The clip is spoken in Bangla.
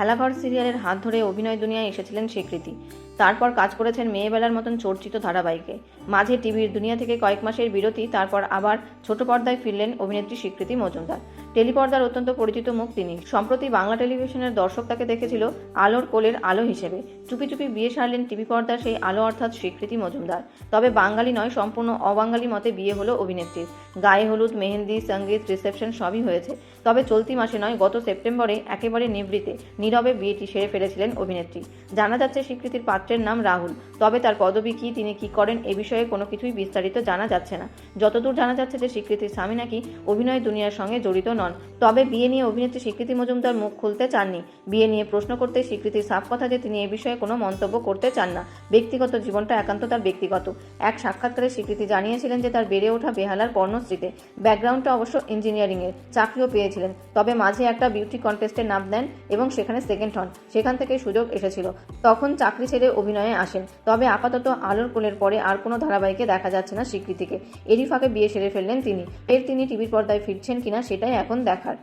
খেলাঘর সিরিয়ালের হাত ধরে অভিনয় দুনিয়ায় এসেছিলেন স্বীকৃতি। তারপর কাজ করেছেন মেয়েবেলার মতন চর্চিত ধারাবাহিকে। মাঝে টিভির দুনিয়া থেকে কয়েক মাসের বিরতি, তারপর আবার ছোট পর্দায় ফিরলেন অভিনেত্রী স্বীকৃতি মজুমদার। টেলিপর্দার অত্যন্ত পরিচিত মুখ তিনি। সম্প্রতি বাংলা টেলিভিশনের দর্শক তাকে দেখেছিল আলোর কোলের আলো হিসেবে। চুপি চুপি বিয়ে সারলেন টিভি পর্দার সেই আলো অর্থাৎ স্বীকৃতি মজুমদার। তবে বাঙালি নয়, সম্পূর্ণ অবাঙালি মতে বিয়ে হলো অভিনেত্রীর। গায়ে হলুদ, মেহেন্দি, সংগীত, রিসেপশন সবই হয়েছে। তবে চলতি মাসে নয়, গত সেপ্টেম্বরে একেবারে নিবৃতে নীরবে বিয়েটি সেরে ফেলেছিলেন অভিনেত্রী। জানা যাচ্ছে স্বীকৃতির পাত্রের নাম রাহুল। তবে তার পদবি কী, তিনি কি করেন, এ বিষয়ে কোনো কিছুই বিস্তারিত জানা যাচ্ছে না। যতদূর জানা যাচ্ছে যে স্বীকৃতির স্বামী নাকি অভিনয় দুনিয়ার সঙ্গে জড়িত নন। তবে বিয়ে নিয়ে অভিনেত্রী স্বীকৃতি মজুমদার মুখ খুলতে চাননি। বিয়ে নিয়ে প্রশ্ন করতে স্বীকৃতির সাফ কথা যে তিনি এ বিষয়ে কোনো মন্তব্য করতে চান না। ব্যক্তিগত জীবনটা একান্ত তার ব্যক্তিগত। এক সাক্ষাৎকারে স্বীকৃতি জানিয়েছিলেন যে তার বেড়ে ওঠা বেহালার কর্ণশ্রীতে ব্যাকগ্রাউন্ডটা অবশ্য ইঞ্জিনিয়ারিংয়ের, চাকরিও পেয়েছিলেন। তবে মাঝে একটা বিউটি কন্টেস্টে নাম দেন এবং সেখানে সেকেন্ড হন সেখান থেকে সুযোগ এসেছিল। তখন চাকরি ছেড়ে অভিনয়ে আসেন। তবে আপাতত আলোর কোলের পরে আর কোনো ধারাবাহিকে দেখা যাচ্ছে না স্বীকৃতিকে এরিফাকে ফাঁকে বিয়ে সেরে ফেললেন তিনি। এর তিনি টিভির পর্দায় ফিরছেন কিনা সেটাই এখন দেখার।